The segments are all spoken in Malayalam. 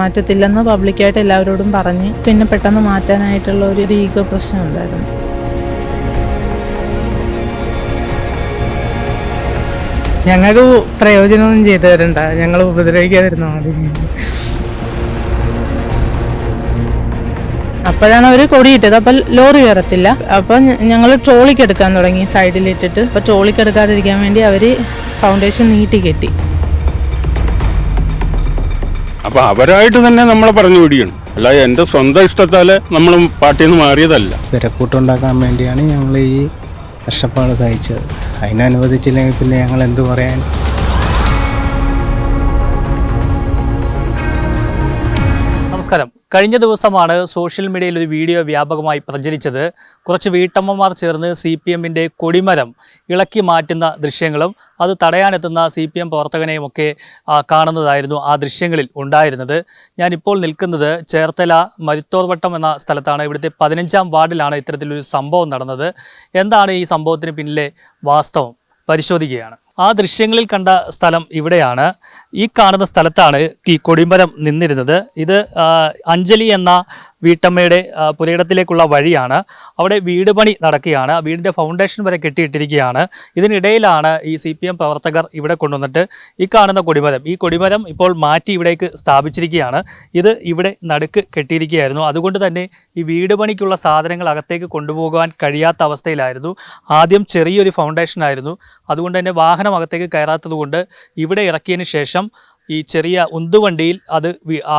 മാറ്റത്തില്ലെന്ന് പബ്ലിക്കായിട്ട് എല്ലാവരോടും പറഞ്ഞ് പിന്നെ പെട്ടെന്ന് മാറ്റാനായിട്ടുള്ള ഒരു ഈഗോ പ്രശ്നം ഉണ്ടായിരുന്നു. ഞങ്ങൾക്ക് പ്രയോജനമൊന്നും ചെയ്തു തരണ്ട. ഞങ്ങൾ ഉപദ്രവിക്കാതിരുന്ന മതി. അപ്പോഴാണ് അവർ കൊടിയിട്ടത് അപ്പം ലോറി കയറത്തില്ല. അപ്പം ഞങ്ങൾ ട്രോളിക്കെടുക്കാൻ തുടങ്ങി. സൈഡിലിട്ടിട്ട് അപ്പോൾ ട്രോളിക്കെടുക്കാതിരിക്കാൻ വേണ്ടി അവർ ഫൗണ്ടേഷൻ നീട്ടി കെട്ടി. അപ്പൊ അവരായിട്ട് തന്നെ നമ്മളെ പറഞ്ഞു വിടിയണം. അല്ല എന്റെ സ്വന്തം ഇഷ്ടത്താൽ നമ്മൾ പാർട്ടിയിൽ നിന്ന് മാറിയതല്ല. തിരക്കൂട്ടുണ്ടാക്കാൻ വേണ്ടിയാണ് ഞങ്ങൾ ഈ കഷ്ടപ്പാട് സഹിച്ചത്. അതിനനുവദിച്ചില്ലെങ്കിൽ പിന്നെ ഞങ്ങൾ എന്തു പറയാൻ നമസ്കാരം. കഴിഞ്ഞ ദിവസമാണ് സോഷ്യൽ മീഡിയയിൽ ഒരു വീഡിയോ വ്യാപകമായി പ്രചരിച്ചത്. കുറച്ച് വീട്ടമ്മമാർ ചേർന്ന് സി പി എമ്മിന്റെ കൊടിമരം ഇളക്കി മാറ്റുന്ന ദൃശ്യങ്ങളും അത് തടയാനെത്തുന്ന സി പി എം പ്രവർത്തകനെയും ഒക്കെ കാണുന്നതായിരുന്നു ആ ദൃശ്യങ്ങളിൽ ഉണ്ടായിരുന്നത്. ഞാനിപ്പോൾ നിൽക്കുന്നത് ചേർത്തല മരുത്തോർവട്ടം എന്ന സ്ഥലത്താണ്. ഇവിടുത്തെ പതിനഞ്ചാം വാർഡിലാണ് ഇത്തരത്തിലൊരു സംഭവം നടന്നത്. എന്താണ് ഈ സംഭവത്തിന് പിന്നിലെ വാസ്തവം? പരിശോധിക്കുകയാണ്. ആ ദൃശ്യങ്ങളിൽ കണ്ട സ്ഥലം ഇവിടെയാണ്. ഈ കാണുന്ന സ്ഥലത്താണ് ഈ കൊടിമരം നിന്നിരുന്നത്. ഇത് അഞ്ജലി എന്ന വീട്ടമ്മയുടെ പുരയിടത്തിലേക്കുള്ള വഴിയാണ്. അവിടെ വീട് പണി നടക്കുകയാണ്. വീടിന്റെ ഫൗണ്ടേഷൻ വരെ കെട്ടിയിട്ടിരിക്കുകയാണ്. ഇതിനിടയിലാണ് ഈ സി പി എം പ്രവർത്തകർ ഇവിടെ കൊണ്ടുവന്നിട്ട് ഈ കാണുന്ന കൊടിമരം. ഈ കൊടിമരം ഇപ്പോൾ മാറ്റി ഇവിടേക്ക് സ്ഥാപിച്ചിരിക്കുകയാണ്. ഇത് ഇവിടെ നടുക്ക് കെട്ടിയിരിക്കുകയായിരുന്നു. അതുകൊണ്ട് തന്നെ ഈ വീട് പണിക്കുള്ള സാധനങ്ങൾ അകത്തേക്ക് കൊണ്ടുപോകാൻ കഴിയാത്ത അവസ്ഥയിലായിരുന്നു. ആദ്യം ചെറിയൊരു ഫൗണ്ടേഷൻ ആയിരുന്നു അതുകൊണ്ട് തന്നെ വാഹനം അകത്തേക്ക് കയറാത്തതുകൊണ്ട് ഇവിടെ ഇറക്കിയതിന് ശേഷം ഈ ചെറിയ ഉന്തുവണ്ടിയിൽ അത്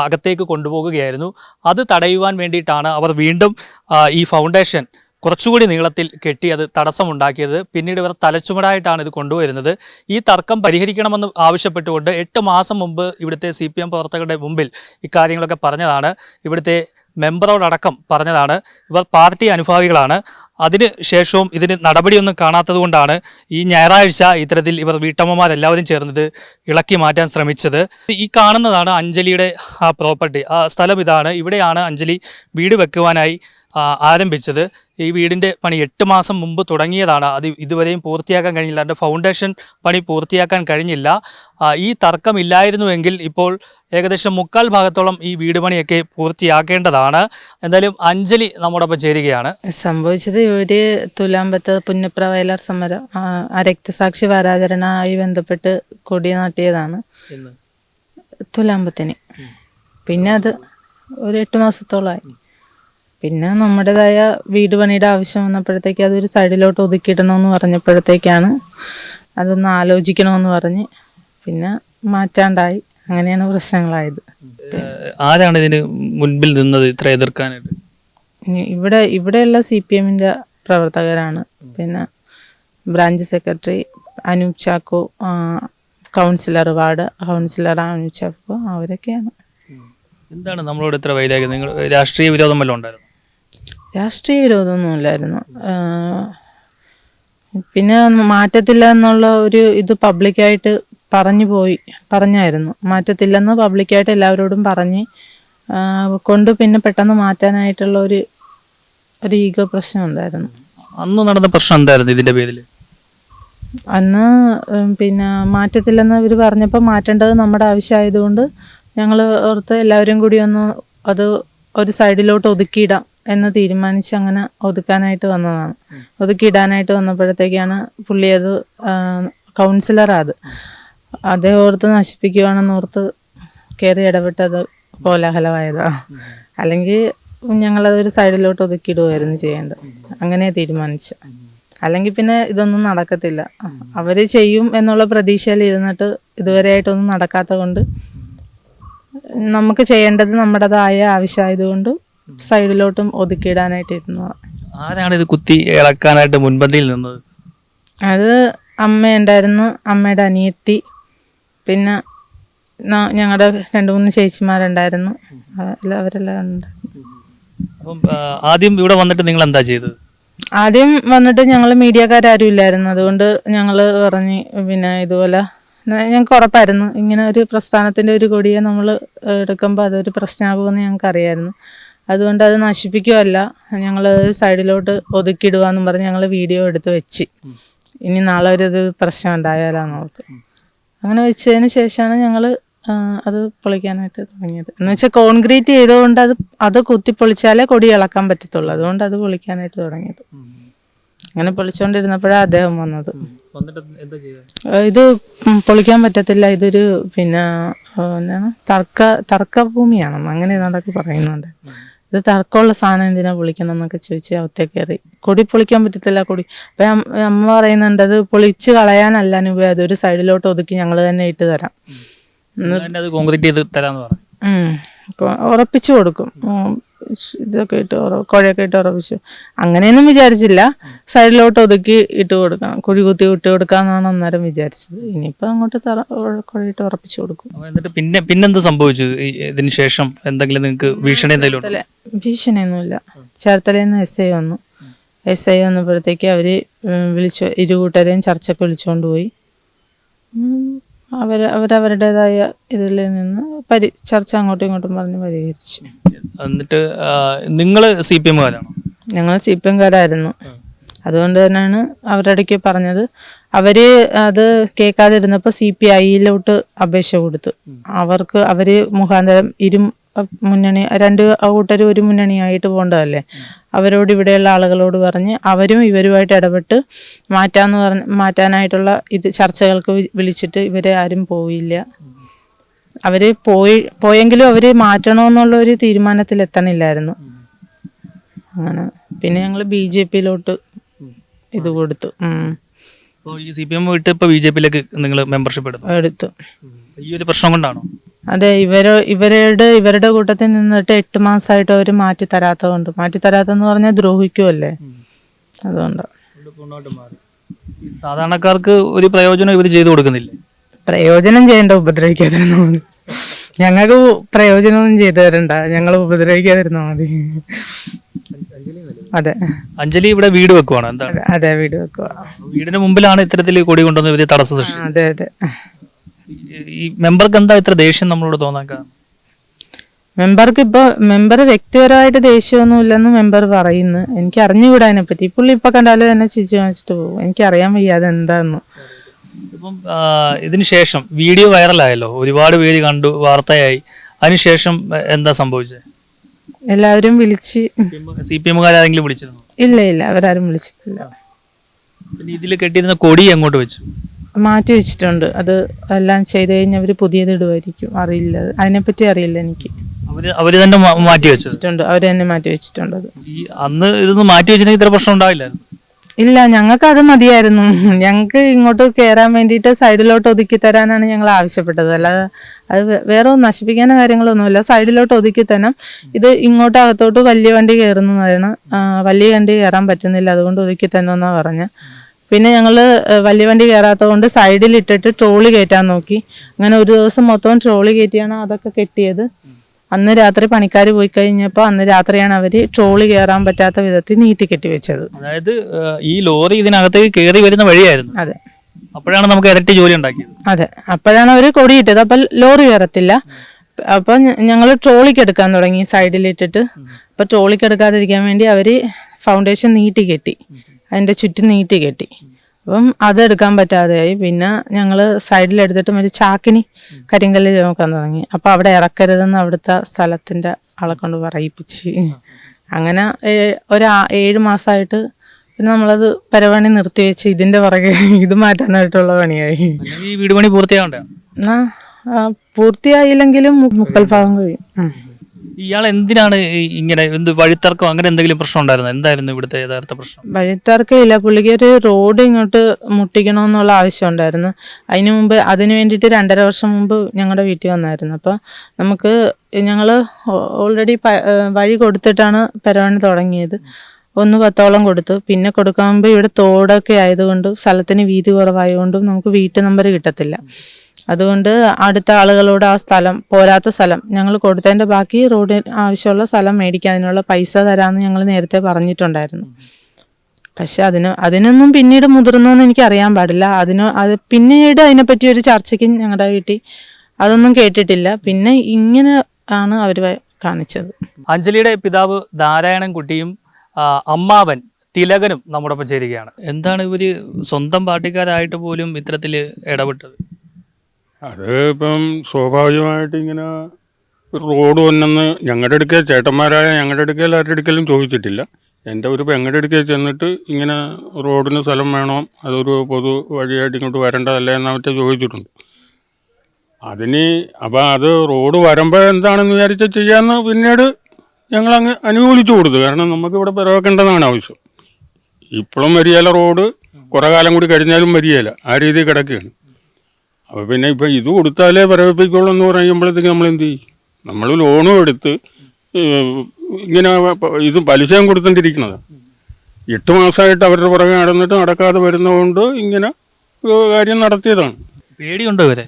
അകത്തേക്ക് കൊണ്ടുപോകുകയായിരുന്നു. അത് തടയുവാൻ വേണ്ടിയിട്ടാണ് അവർ വീണ്ടും ഈ ഫൗണ്ടേഷൻ കുറച്ചുകൂടി നീളത്തിൽ കെട്ടി അത് തടസ്സമുണ്ടാക്കിയത്. പിന്നീട് ഇവർ തലച്ചുമടായിട്ടാണ് ഇത് കൊണ്ടുവരുന്നത് ഈ തർക്കം പരിഹരിക്കണമെന്ന് ആവശ്യപ്പെട്ടുകൊണ്ട് എട്ട് മാസം മുമ്പ് ഇവിടുത്തെ സി പ്രവർത്തകരുടെ മുമ്പിൽ ഇക്കാര്യങ്ങളൊക്കെ പറഞ്ഞതാണ്. ഇവിടുത്തെ മെമ്പറോടക്കം പറഞ്ഞതാണ്. ഇവർ പാർട്ടി അനുഭാവികളാണ്. അതിന് ശേഷവും ഇതിന് നടപടിയൊന്നും കാണാത്തത് കൊണ്ടാണ് ഈ ഞായറാഴ്ച ഇത്തരത്തിൽ ഇവർ വീട്ടമ്മമാരെല്ലാവരും ചേർന്നത് ഇളക്കി മാറ്റാൻ ശ്രമിച്ചത്. ഈ കാണുന്നതാണ് അഞ്ജലിയുടെ ആ പ്രോപ്പർട്ടി ആ സ്ഥലം ഇതാണ്. ഇവിടെയാണ് അഞ്ജലി വീട് വെക്കുവാനായി ആരംഭിച്ചത് ഈ വീടിന്റെ പണി എട്ട് മാസം മുമ്പ് തുടങ്ങിയതാണ്. അത് ഇതുവരെയും പൂർത്തിയാക്കാൻ കഴിഞ്ഞില്ല. അതിന്റെ ഫൗണ്ടേഷൻ പണി പൂർത്തിയാക്കാൻ കഴിഞ്ഞില്ല. ഈ തർക്കമില്ലായിരുന്നുവെങ്കിൽ ഇപ്പോൾ ഏകദേശം മുക്കാൽ ഭാഗത്തോളം ഈ വീട് പണിയൊക്കെ പൂർത്തിയാക്കേണ്ടതാണ്. എന്തായാലും അഞ്ജലി നമ്മോടൊപ്പം ചേരുകയാണ്. സംഭവിച്ചത് ഇവർ തുലാമ്പത്ത് പുന്നപ്ര വയലാർ സമരം രക്തസാക്ഷി വാരാചരണമായി ബന്ധപ്പെട്ട് കൊടി നാട്ടിയതാണ് തുലാമ്പത്തിന്. പിന്നെ അത് ഒരു എട്ട് മാസത്തോളമായി. പിന്നെ നമ്മുടേതായ വീട് പണിയുടെ ആവശ്യം വന്നപ്പോഴത്തേക്ക് അതൊരു സൈഡിലോട്ട് ഒതുക്കിയിടണമെന്ന് പറഞ്ഞപ്പോഴത്തേക്കാണ് അതൊന്ന് ആലോചിക്കണമെന്ന് പറഞ്ഞ് പിന്നെ മാറ്റാണ്ടായി. അങ്ങനെയാണ് പ്രശ്നങ്ങളായത്. ആരാണ് ഇതിന് മുൻപിൽ നിന്നത് ഇത്ര എതിർക്കാനായിട്ട്? ഇവിടെ ഇവിടെയുള്ള സി പി എമ്മിന്റെ പ്രവർത്തകരാണ്. പിന്നെ branch secretary Anoop Chacko councillor ward councillor Anoop Chacko അവരൊക്കെയാണ്. എന്താണ് നമ്മളോട് ഇത്ര വൈരാഗ്യം? നിങ്ങൾ രാഷ്ട്രീയ വിരോധം വല്ലതും ഉണ്ടായിരുന്നു? രാഷ്ട്രീയ വിരോധമൊന്നും ഇല്ലായിരുന്നു പിന്നെ മാറ്റത്തില്ല എന്നുള്ള ഒരു ഇത് പബ്ലിക്കായിട്ട് പറഞ്ഞു പോയി പറഞ്ഞായിരുന്നു. മാറ്റത്തില്ലെന്ന് പബ്ലിക്കായിട്ട് എല്ലാവരോടും പറഞ്ഞ് കൊണ്ട് പിന്നെ പെട്ടെന്ന് മാറ്റാനായിട്ടുള്ള ഒരു ഒരു ഈഗോ പ്രശ്നം ഉണ്ടായിരുന്നു അന്ന് നടന്ന പ്രശ്നം എന്തായിരുന്നു ഇതിന്റെ പേരിൽ? അന്ന് പിന്നെ മാറ്റത്തില്ലെന്ന് ഇവർ പറഞ്ഞപ്പോൾ മാറ്റേണ്ടത് നമ്മുടെ ആവശ്യമായതുകൊണ്ട് ഞങ്ങൾ ഓർത്ത് എല്ലാവരും കൂടി ഒന്ന് അത് ഒരു സൈഡിലോട്ട് ഒതുക്കിയിടാം. എന്ന് തീരുമാനിച്ച് അങ്ങനെ ഒതുക്കാനായിട്ട് വന്നതാണ്. ഒതുക്കിയിടാനായിട്ട് വന്നപ്പോഴത്തേക്കാണ് പുള്ളി അത് കൗൺസിലറാ അത് ഓർത്ത് നശിപ്പിക്കുവാണെന്ന് ഓർത്ത് കയറി ഇടപെട്ടത് കോലാഹലമായതാണ് അല്ലെങ്കിൽ ഞങ്ങളതൊരു സൈഡിലോട്ട് ഒതുക്കിയിടുമായിരുന്നു ചെയ്യേണ്ടത്. അങ്ങനെ തീരുമാനിച്ച അല്ലെങ്കിൽ പിന്നെ ഇതൊന്നും നടക്കത്തില്ല. അവർ ചെയ്യും എന്നുള്ള പ്രതീക്ഷയിൽ ഇരുന്നിട്ട് ഇതുവരെയായിട്ടൊന്നും നടക്കാത്ത കൊണ്ട് നമുക്ക് ചെയ്യേണ്ടത് നമ്മുടേതായ ആവശ്യമായതുകൊണ്ട് സൈഡിലോട്ടും ഒതുക്കിയിടാനായിട്ടിരുന്നു ആരാണ് ഇത് കുത്തി ഇളക്കാനായിട്ട് മുൻപന്തിയിൽ നിന്നത്? അത് അമ്മ ഉണ്ടായിരുന്നു അമ്മയുടെ അനിയത്തി പിന്നെ ഞങ്ങളുടെ രണ്ട് മൂന്ന് ചേച്ചിമാരുണ്ടായിരുന്നു. അവരെല്ലാം അപ്പം ആദ്യം ഇവിടെ വന്നിട്ട് നിങ്ങൾ എന്താ ചെയ്തത്? ആദ്യം വന്നിട്ട് ഞങ്ങൾ മീഡിയക്കാരും ഇല്ലായിരുന്നു. അതുകൊണ്ട് ഞങ്ങൾ പറഞ്ഞ് പിന്നെ ഇതുപോലെ ഞങ്ങൾക്ക് ഉറപ്പായിരുന്നു. ഇങ്ങനെ ഒരു പ്രസ്ഥാനത്തിന്റെ ഒരു കൊടിയെ നമ്മൾ എടുക്കുമ്പോൾ അതൊരു പ്രശ്നമാകുമെന്ന് ഞങ്ങൾക്ക് അറിയായിരുന്നു. അതുകൊണ്ട് അത് നശിപ്പിക്കുകയല്ല. ഞങ്ങൾ സൈഡിലോട്ട് ഒതുക്കിയിടുകയെന്നും പറഞ്ഞ് ഞങ്ങൾ വീഡിയോ എടുത്ത് വെച്ച്. ഇനി നാളെ ഒരു ഇത് പ്രശ്നം ഉണ്ടായാലോന്ന് ഓർത്ത്. അങ്ങനെ വെച്ചതിന് ശേഷമാണ് ഞങ്ങൾ അത് പൊളിക്കാനായിട്ട് തുടങ്ങിയത്. എന്ന് വെച്ചാൽ കോൺക്രീറ്റ് ചെയ്തുകൊണ്ട് അത് അത് കുത്തി പൊളിച്ചാലേ കൊടി ഇളക്കാൻ പറ്റത്തുള്ളൂ. അതുകൊണ്ട് അത് പൊളിക്കാനായിട്ട് തുടങ്ങിയത്. അങ്ങനെ പൊളിച്ചുകൊണ്ടിരുന്നപ്പോഴാണ് അദ്ദേഹം വന്നത്. ഇത് പൊളിക്കാൻ പറ്റത്തില്ല. ഇതൊരു പിന്നെ തർക്ക എന്താണ്? തർക്ക തർക്കഭൂമിയാണെന്ന് അങ്ങനെ ഏതാണ്ടൊക്കെ പറയുന്നുണ്ട്. ഇത് തർക്കമുള്ള സാധനം എന്തിനാ പൊളിക്കണം എന്നൊക്കെ ചോദിച്ച് അവത്തെ കയറി. കൊടി പൊളിക്കാൻ പറ്റത്തില്ല കൊടി. അപ്പൊ അമ്മ പറയുന്നുണ്ട് അത് പൊളിച്ച് കളയാനല്ല അനുഭവം അതൊരു സൈഡിലോട്ട് ഒതുക്കി ഞങ്ങൾ തന്നെ ഇട്ട് തരാം. കോൺക്രീറ്റ് ചെയ്ത് തരാന്ന് പറഞ്ഞു. ഉറപ്പിച്ചു കൊടുക്കും. ഇതൊക്കെ ഇട്ട് ഉറ- കുഴയൊക്കെ ഇട്ട് ഉറപ്പിച്ചു അങ്ങനെയൊന്നും വിചാരിച്ചില്ല. സൈഡിലോട്ട് ഒതുക്കി ഇട്ട് കൊടുക്കാം കുഴി കുത്തി ഇട്ട് കൊടുക്കാന്നാണ് അന്നേരം വിചാരിച്ചത്. ഇനിയിപ്പോൾ അങ്ങോട്ട് തറ കുഴ കുഴയിട്ട് ഉറപ്പിച്ചു കൊടുക്കും. എന്നിട്ട് പിന്നെ പിന്നെന്ത് സംഭവിച്ചു? ഇതിന് ശേഷം എന്തെങ്കിലും നിങ്ങൾക്ക് ഭീഷണി എന്തെങ്കിലും ഭീഷണിയൊന്നുമില്ല. ചേർത്തലയിൽ എസ് ഐ വന്നു. എസ് ഐ വന്നപ്പോഴത്തേക്ക് അവർ വിളിച്ചു ഇരു കൂട്ടരെയും ചർച്ചയ്ക്ക് വിളിച്ചുകൊണ്ട് പോയി. അവർ അവർ അവരവരുടേതായ ഇതിൽ നിന്ന് പരി ചർച്ച അങ്ങോട്ടും ഇങ്ങോട്ടും പറഞ്ഞ് പരിഹരിച്ചു. എന്നിട്ട് നിങ്ങൾ സി പി എമ്മുകാരാണോ ഞങ്ങൾ സി പി എംകാരായിരുന്നു അതുകൊണ്ട് തന്നെയാണ് അവരുടെ പറഞ്ഞത്. അവർ അത് കേൾക്കാതിരുന്നപ്പോൾ സി പി ഐയിലോട്ട് അപേക്ഷ കൊടുത്തു. അവർക്ക് അവർ മുഖാന്തരം ഇരു മുന്നണി രണ്ട് കൂട്ടരും ഒരു മുന്നണിയായിട്ട് പോകേണ്ടതല്ലേ അവരോട് ഇവിടെയുള്ള ആളുകളോട് പറഞ്ഞ് അവരും ഇവരുമായിട്ട് ഇടപെട്ട് മാറ്റാന്ന് പറഞ്ഞ് മാറ്റാനായിട്ടുള്ള ഇത് ചർച്ചകൾക്ക് വിളിച്ചിട്ട് ഇവരെ ആരും പോയില്ല. അവർ പോയി പോയെങ്കിലും അവർ മാറ്റണമെന്നുള്ള ഒരു തീരുമാനത്തിൽ എത്തണില്ലായിരുന്നു അങ്ങനെ. പിന്നെ ഞങ്ങൾ ബി ജെ പിയിലോട്ട് ഇത് കൊടുത്തു. സി പി എം വിട്ട് ഇപ്പോൾ ബി ജെ പിയിലേക്ക് നിങ്ങൾ മെമ്പർഷിപ്പ് എടുത്തു. എടുത്തു. ഈ ഒരു പ്രശ്നം കൊണ്ടാണോ? അതെ ഇവർ ഇവരുടെ ഇവരുടെ കൂട്ടത്തിൽ നിന്നിട്ട് എട്ട് മാസമായിട്ട് അവർ മാറ്റി തരാത്തതുകൊണ്ട്. മാറ്റി തരാത്തെന്ന് പറഞ്ഞാൽ ദ്രോഹിക്കുമല്ലേ അതുകൊണ്ട്. സാധാരണക്കാർക്ക് ഒരു പ്രയോജനം ഇവർ ചെയ്തു കൊടുക്കുന്നില്ല? പ്രയോജനം ചെയ്യണ്ട ഉപദ്രവിക്കാതിരുന്ന മതി. ഞങ്ങൾക്ക് പ്രയോജനമൊന്നും ചെയ്തു തരണ്ട. ഞങ്ങൾ ഉപദ്രവിക്കാതിരുന്ന മതി. അതെ. അഞ്ജലി ഇവിടെ വീട് വെക്കുവാണ്. എന്താണ്? അതെ, വീട് വെക്കുവാണ് വീടിന് മുമ്പിലാണ് ഇത്തരത്തിൽ കൊടി കൊണ്ടുവന്ന വലിയ തടസ്സം സൃഷ്ടി അതെ അതെ. ഈ- മെമ്പർക്ക് എന്താ ഇത്ര ദേഷ്യം നമ്മളോട് തോന്നാൻ മെമ്പർക്ക് ഇപ്പൊ മെമ്പർ വ്യക്തിപരമായിട്ട് ദേഷ്യമൊന്നും ഇല്ലെന്ന് മെമ്പർ പറയുന്നു. എനിക്ക് അറിഞ്ഞുകൂടാ അതിനെപ്പറ്റി പുള്ളി ഇപ്പൊ കണ്ടാലും എന്നെ ചിരിച്ചു വാങ്ങിച്ചിട്ട് പോകും. എനിക്ക് അറിയാൻ എന്താന്ന്. ഇപ്പം ഇതിന് ശേഷം വീഡിയോ വൈറലായല്ലോ? ഒരുപാട് പേര് കണ്ടു വാർത്തയായി. അതിനുശേഷം എന്താ സംഭവിച്ചത് എല്ലാവരും വിളിച്ച് സി പി എമ്മുകാരെങ്കിലും വിളിച്ചിരുന്നു? ഇല്ല ഇല്ല അവരാരും വിളിച്ചിട്ടില്ല. പിന്നെ ഇതിൽ കെട്ടിയിരുന്ന കൊടി അങ്ങോട്ട് വെച്ചു? മാറ്റി വെച്ചിട്ടുണ്ട്. അത് എല്ലാം ചെയ്ത് കഴിഞ്ഞ് അവർ പുതിയത് ഇടുമായിരിക്കും അറിയില്ല. അതിനെ അതിനെപ്പറ്റി അറിയില്ല എനിക്ക്. അവർ അവർ തന്നെ മാറ്റി വെച്ചിട്ടുണ്ട്. അവർ തന്നെ മാറ്റി വെച്ചിട്ടുണ്ട് ഈ അന്ന് ഇതൊന്നും മാറ്റി വെച്ചിട്ടുണ്ടെങ്കിൽ ഇത്ര പ്രശ്നം ഉണ്ടാവില്ലായിരുന്നു. ഇല്ല ഞങ്ങൾക്ക് അത് മതിയായിരുന്നു. ഞങ്ങൾക്ക് ഇങ്ങോട്ട് കയറാൻ വേണ്ടിയിട്ട് സൈഡിലോട്ട് ഒതുക്കി തരാനാണ് ഞങ്ങൾ ആവശ്യപ്പെട്ടത്. അല്ലാതെ അത് വേറെ ഒന്നും നശിപ്പിക്കാനോ കാര്യങ്ങളൊന്നുമില്ല. സൈഡിലോട്ട് ഒതുക്കി തന്നെ ഇത് ഇങ്ങോട്ട് അകത്തോട്ട് വലിയ വണ്ടി കയറുന്നതാണ് വലിയ വണ്ടി കയറാൻ പറ്റുന്നില്ല. അതുകൊണ്ട് ഒതുക്കി തന്നെന്നാണ് പറഞ്ഞത് പിന്നെ ഞങ്ങൾ വലിയ വണ്ടി കയറാത്തത് കൊണ്ട് സൈഡിലിട്ടിട്ട് ട്രോളി കയറ്റാൻ നോക്കി. അങ്ങനെ ഒരു ദിവസം മൊത്തം ട്രോളി കയറ്റിയാണ് അതൊക്കെ കെട്ടിയത്. അന്ന് രാത്രി പണിക്കാർ പോയി കഴിഞ്ഞപ്പോൾ അന്ന് രാത്രിയാണ് അവർ ട്രോളി കയറാൻ പറ്റാത്ത വിധത്തിൽ നീട്ടി കെട്ടി വെച്ചത് അതായത് ഈ ലോറി ഇതിനകത്തേക്ക് കയറി വരുന്ന വഴിയായിരുന്നു. അതെ. അപ്പോഴാണ് നമുക്ക് ഇരട്ടി ജോലി ഉണ്ടാക്കിയത്. അതെ. അപ്പോഴാണ് അവർ കൊടിയിട്ടത്. അപ്പൊ ലോറി കയറത്തില്ല അപ്പൊ ഞങ്ങൾ ട്രോളിക്ക് എടുക്കാൻ തുടങ്ങി സൈഡിലിട്ടിട്ട് അപ്പൊ ട്രോളിക്ക് എടുക്കാതിരിക്കാൻ വേണ്ടി അവർ ഫൗണ്ടേഷൻ നീട്ടി കെട്ടി. അതിന്റെ ചുറ്റും നീട്ടി കെട്ടി. അപ്പം അതെടുക്കാൻ പറ്റാതെയായി. പിന്നെ ഞങ്ങൾ സൈഡിലെടുത്തിട്ട് ഒരു ചാക്കിനി കരിങ്കല്ല് നോക്കാൻ തുടങ്ങി. അപ്പം അവിടെ ഇറക്കരുതെന്ന് അവിടുത്തെ സ്ഥലത്തിന്റെ ആളെ കൊണ്ട് പറയിപ്പിച്ച്. അങ്ങനെ ഒരു ഏഴ് മാസമായിട്ട് പിന്നെ നമ്മളത് പരപണി നിർത്തി വെച്ച് ഇതിന്റെ പുറകെ ഇത് മാറ്റാനായിട്ടുള്ള പണിയായി. വീട് പണി പൂർത്തിയാവണ്ടേ? എന്നാ പൂർത്തിയായില്ലെങ്കിലും മുക്കാൽ ഭാഗം കഴിയും. ഇയാൾ എന്തിനാണ് ഇങ്ങനെ എന്ത് വഴിത്തർക്കം അങ്ങനെ എന്തെങ്കിലും പ്രശ്നം ഉണ്ടായിരുന്നു? എന്തായിരുന്നു ഇവിടുത്തെ യഥാർത്ഥ പ്രശ്നം? വഴിത്തർക്കമില്ല. പുള്ളിക്ക് ഒരു റോഡ് ഇങ്ങോട്ട് മുട്ടിക്കണമെന്നുള്ള ആവശ്യം ഉണ്ടായിരുന്നു. അതിന് മുമ്പ് അതിന് വേണ്ടിയിട്ട് രണ്ടര വർഷം മുമ്പ് ഞങ്ങളുടെ വീട്ടിൽ വന്നായിരുന്നു. അപ്പോൾ നമുക്ക് ഞങ്ങൾ ഓൾറെഡി വഴി കൊടുത്തിട്ടാണ് പെരവണി തുടങ്ങിയത്. ഒന്ന് പത്തോളം കൊടുത്തു. പിന്നെ കൊടുക്കുമ്പോൾ ഇവിടെ തോടൊക്കെ ആയതുകൊണ്ടും സ്ഥലത്തിന് വീതി കുറവായതുകൊണ്ടും നമുക്ക് വീട്ടു നമ്പർ കിട്ടത്തില്ല. അതുകൊണ്ട് അടുത്ത ആളുകളോട് ആ സ്ഥലം പോരാത്ത സ്ഥലം ഞങ്ങൾ കൊടുത്തതിന്റെ ബാക്കി റോഡിന് ആവശ്യമുള്ള സ്ഥലം മേടിക്കാൻ അതിനുള്ള പൈസ തരാമെന്ന് ഞങ്ങൾ നേരത്തെ പറഞ്ഞിട്ടുണ്ടായിരുന്നു. പക്ഷെ അതിന് അതിനൊന്നും പിന്നീട് മുതിർന്നോന്ന് എനിക്ക് അറിയാൻ പാടില്ല. അതിന് അത് പിന്നീട് അതിനെപ്പറ്റി ഒരു ചർച്ചയ്ക്ക് ഞങ്ങളുടെ വീട്ടിൽ അതൊന്നും കേട്ടിട്ടില്ല. പിന്നെ ഇങ്ങനെ ആണ് അവർ കാണിച്ചത്. അഞ്ജലിയുടെ പിതാവ് നാരായണൻകുട്ടിയും കുട്ടിയും അമ്മാവൻ തിലകനും നമ്മുടെ ഒപ്പം ചേരുകയാണ്. എന്താണ് ഇവർ സ്വന്തം പാർട്ടിക്കാരായിട്ട് പോലും ഇത്തരത്തിൽ ഇടപെട്ടത്? അത് ഇപ്പം സ്വാഭാവികമായിട്ട് ഇങ്ങനെ റോഡ് വന്നെന്ന് ഞങ്ങളുടെ അടുക്കൽ ചേട്ടന്മാരായ ഞങ്ങളുടെ അടുക്കൽ ആരുടെ അടുക്കലും ചോദിച്ചിട്ടില്ല. എന്റെ ഒരു പെങ്ങളുടെ അടുക്കൽ ചെന്നിട്ട് ഇങ്ങനെ റോഡിന് സ്ഥലം വേണോ അതൊരു പൊതു വഴിയായിട്ട് ഇങ്ങോട്ട് വരേണ്ടതല്ലേ എന്നാ മറ്റേ ചോദിച്ചിട്ടുണ്ട്. അതിന് അപ്പം അത് റോഡ് വരുമ്പോൾ എന്താണെന്ന് വിചാരിച്ചാൽ ചെയ്യാമെന്ന് പിന്നീട് ഞങ്ങൾ അങ്ങ് അനുകൂലിച്ചു കൊടുത്തു. കാരണം നമുക്ക് ഇവിടെ പിറവെക്കേണ്ടതാണ് ആവശ്യം. ഇപ്പോഴും വരികയില്ല റോഡ് കുറേ കാലം കൂടി കഴിഞ്ഞാലും വരികയില്ല ആ രീതിയിൽ കിടക്കുകയാണ്. അപ്പോൾ പിന്നെ ഇപ്പോൾ ഇത് കൊടുത്താലേ പിറവിപ്പിക്കുള്ളൂ എന്ന് പറയുമ്പോഴത്തേക്ക് നമ്മൾ എന്ത് ചെയ്യും? നമ്മൾ ലോണും എടുത്ത് ഇങ്ങനെ ഇത് പലിശയും കൊടുത്തോണ്ടിരിക്കുന്നത് എട്ട് മാസമായിട്ട് അവരുടെ പുറകെ നടന്നിട്ട് നടക്കാതെ വരുന്നതുകൊണ്ട് ഇങ്ങനെ കാര്യം നടത്തിയതാണ്. പേടിയുണ്ടോ ഇവരെ?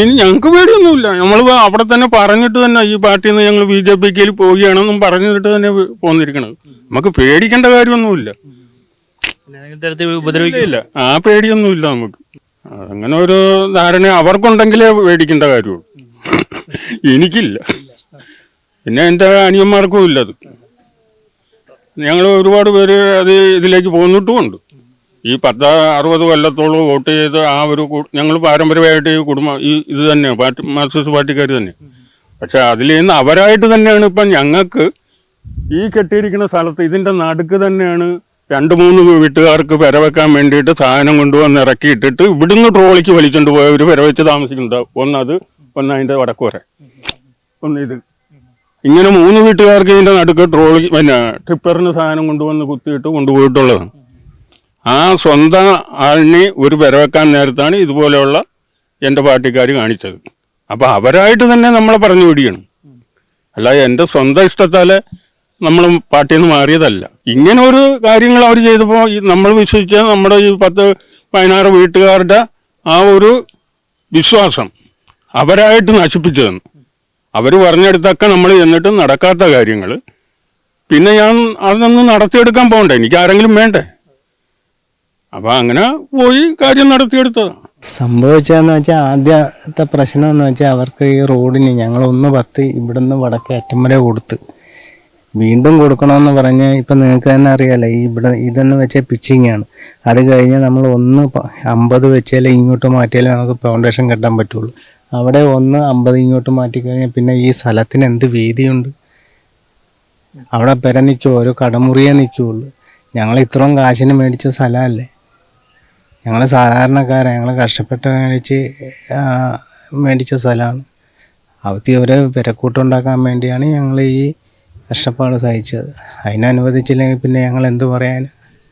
ഇനി ഞങ്ങൾക്ക് പേടിയൊന്നുമില്ല. നമ്മൾ അവിടെ തന്നെ പറഞ്ഞിട്ട് തന്നെ ഈ പാർട്ടിയിൽ നിന്ന് ഞങ്ങൾ ബി ജെ പിക്ക് പോവുകയാണെന്നും പറഞ്ഞിട്ട് തന്നെ പോന്നിരിക്കണത്. നമുക്ക് പേടിക്കേണ്ട കാര്യമൊന്നുമില്ല. ഇല്ല. ആ പേടിയൊന്നുമില്ല നമുക്ക്. അങ്ങനെ ഒരു ധാരണ അവർക്കുണ്ടെങ്കിലേ മേടിക്കേണ്ട കാര്യമുള്ളൂ. എനിക്കില്ല. പിന്നെ എന്റെ അനിയന്മാർക്കും ഇല്ല അത്. ഞങ്ങൾ ഒരുപാട് പേര് അത് ഇതിലേക്ക് പോന്നിട്ടുമുണ്ട് ഈ പത്ത് അറുപത് കൊല്ലത്തോളം വോട്ട് ചെയ്ത് ആ ഒരു ഞങ്ങൾ പാരമ്പര്യമായിട്ട് ഈ കുടുംബം ഈ ഇത് തന്നെ പാർട്ടി മാർക്സിസ്റ്റ് പാർട്ടിക്കാർ തന്നെ പക്ഷെ അതിൽ നിന്ന് അവരായിട്ട് തന്നെയാണ് ഇപ്പം ഞങ്ങൾക്ക് ഈ കെട്ടിയിരിക്കുന്ന സ്ഥലത്ത് ഇതിന്റെ നടുക്ക് തന്നെയാണ് രണ്ട് മൂന്ന് വീട്ടുകാർക്ക് പെര വെക്കാൻ വേണ്ടിയിട്ട് സാധനം കൊണ്ടുവന്ന് ഇറക്കിയിട്ടിട്ട് ഇവിടുന്ന് ട്രോളിക്ക് വലിച്ചുകൊണ്ട് പോയ ഒരു പെര വെച്ച് താമസിക്കുന്നുണ്ട്. ഒന്നത് ഒന്ന് അതിന്റെ വടക്ക് വരെ. ഒന്ന് ഇത്. ഇങ്ങനെ മൂന്ന് വീട്ടുകാർക്ക് ഇതിന്റെ നടുക്ക് ട്രോളി പിന്നെ ടിപ്പറിന് സാധനം കൊണ്ടുവന്ന് കുത്തിയിട്ട് കൊണ്ടുപോയിട്ടുള്ളതാണ്. ആ സ്വന്തം ആളിനെ ഒരു പെര വെക്കാൻ നേരത്താണ് ഇതുപോലെയുള്ള എന്റെ പാർട്ടിക്കാർ കാണിച്ചത്. അപ്പോൾ അവരായിട്ട് തന്നെ നമ്മളെ പറഞ്ഞു വിടിയണം അല്ലാതെ എന്റെ സ്വന്തം ഇഷ്ടത്താൽ നമ്മൾ പാർട്ടിയിൽ നിന്ന് മാറിയതല്ല. ഇങ്ങനെ ഒരു കാര്യങ്ങൾ അവർ ചെയ്തപ്പോൾ നമ്മൾ വിശ്വസിച്ച നമ്മുടെ ഈ പത്ത് പതിനാറ് വീട്ടുകാരുടെ ആ ഒരു വിശ്വാസം അവരായിട്ട് നശിപ്പിച്ചതെന്ന് അവർ പറഞ്ഞെടുത്തൊക്കെ നമ്മൾ ചെന്നിട്ട് നടക്കാത്ത കാര്യങ്ങൾ പിന്നെ ഞാൻ അതൊന്നും നടത്തിയെടുക്കാൻ പോകണ്ടേ. എനിക്ക് ആരെങ്കിലും വേണ്ടേ? അപ്പം അങ്ങനെ പോയി കാര്യം നടത്തിയെടുത്തതാണ് സംഭവിച്ചതെന്ന് വെച്ചാൽ ആദ്യത്തെ പ്രശ്നം എന്ന് വെച്ചാൽ അവർക്ക് ഈ റോഡിന് ഞങ്ങൾ ഒന്ന് പത്ത് ഇവിടുന്ന് വടക്ക് അറ്റം വരെ കൊടുത്ത്. വീണ്ടും കൊടുക്കണമെന്ന് പറഞ്ഞ് ഇപ്പം നിങ്ങൾക്ക് തന്നെ അറിയാലോ ഈ ഇവിടെ ഇതെന്ന് വെച്ചാൽ പിച്ചിങ് ആണ്. അത് കഴിഞ്ഞ് നമ്മൾ ഒന്ന് അമ്പത് വെച്ചാലേ ഇങ്ങോട്ട് മാറ്റിയാലേ നമുക്ക് ഫൗണ്ടേഷൻ കെട്ടാൻ പറ്റുള്ളൂ. അവിടെ ഒന്ന് അമ്പത് ഇങ്ങോട്ട് മാറ്റി കഴിഞ്ഞാൽ പിന്നെ ഈ സ്ഥലത്തിന് എന്ത് വീതിയുണ്ട്? അവിടെ പെര നിൽക്കുമോ ഒരു കടമുറിയേ നിൽക്കുകയുള്ളൂ ഞങ്ങൾ ഇത്രയും കാശിന് മേടിച്ച സ്ഥലമല്ലേ? ഞങ്ങൾ സാധാരണക്കാരാണ്. ഞങ്ങൾ കഷ്ടപ്പെട്ട് മേടിച്ച് മേടിച്ച സ്ഥലമാണ്. അവധി ഒരു പെരക്കൂട്ടുണ്ടാക്കാൻ വേണ്ടിയാണ് ഞങ്ങൾ ഈ കഷ്ടപ്പാട് സഹിച്ചത്. അതിനനുവദിച്ചില്ലെങ്കിൽ പിന്നെ ഞങ്ങൾ എന്തു പറയാൻ?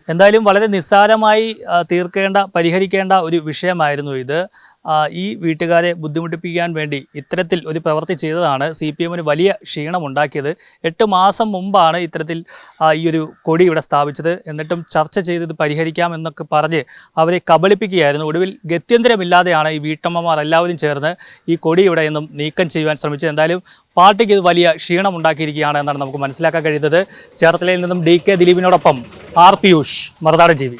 എന്തായാലും വളരെ നിസ്സാരമായി തീർക്കേണ്ട പരിഹരിക്കേണ്ട ഒരു വിഷയമായിരുന്നു ഇത്. ഈ വീട്ടുകാരെ ബുദ്ധിമുട്ടിപ്പിക്കാൻ വേണ്ടി ഇത്തരത്തിൽ ഒരു പ്രവൃത്തി ചെയ്തതാണ് സി പി എമ്മിന് വലിയ ക്ഷീണമുണ്ടാക്കിയത്. എട്ട് മാസം മുമ്പാണ് ഇത്തരത്തിൽ ഈ ഒരു കൊടി ഇവിടെ സ്ഥാപിച്ചത്. എന്നിട്ടും ചർച്ച ചെയ്ത് ഇത് പരിഹരിക്കാം എന്നൊക്കെ പറഞ്ഞ് അവരെ കബളിപ്പിക്കുകയായിരുന്നു. ഒടുവിൽ ഗത്യന്തരമില്ലാതെയാണ് ഈ വീട്ടമ്മമാർ എല്ലാവരും ചേർന്ന് ഈ കൊടി ഇവിടെ നിന്നും നീക്കം ചെയ്യുവാൻ ശ്രമിച്ചത്. എന്തായാലും പാർട്ടിക്ക് ഇത് വലിയ ക്ഷീണം ഉണ്ടാക്കിയിരിക്കുകയാണ് എന്നാണ് നമുക്ക് മനസ്സിലാക്കാൻ കഴിയുന്നത്. ചേർത്തലയിൽ നിന്നും ഡി കെ ദിലീപിനോടൊപ്പം ആർ പിയൂഷ് മറുതാട് ജീവി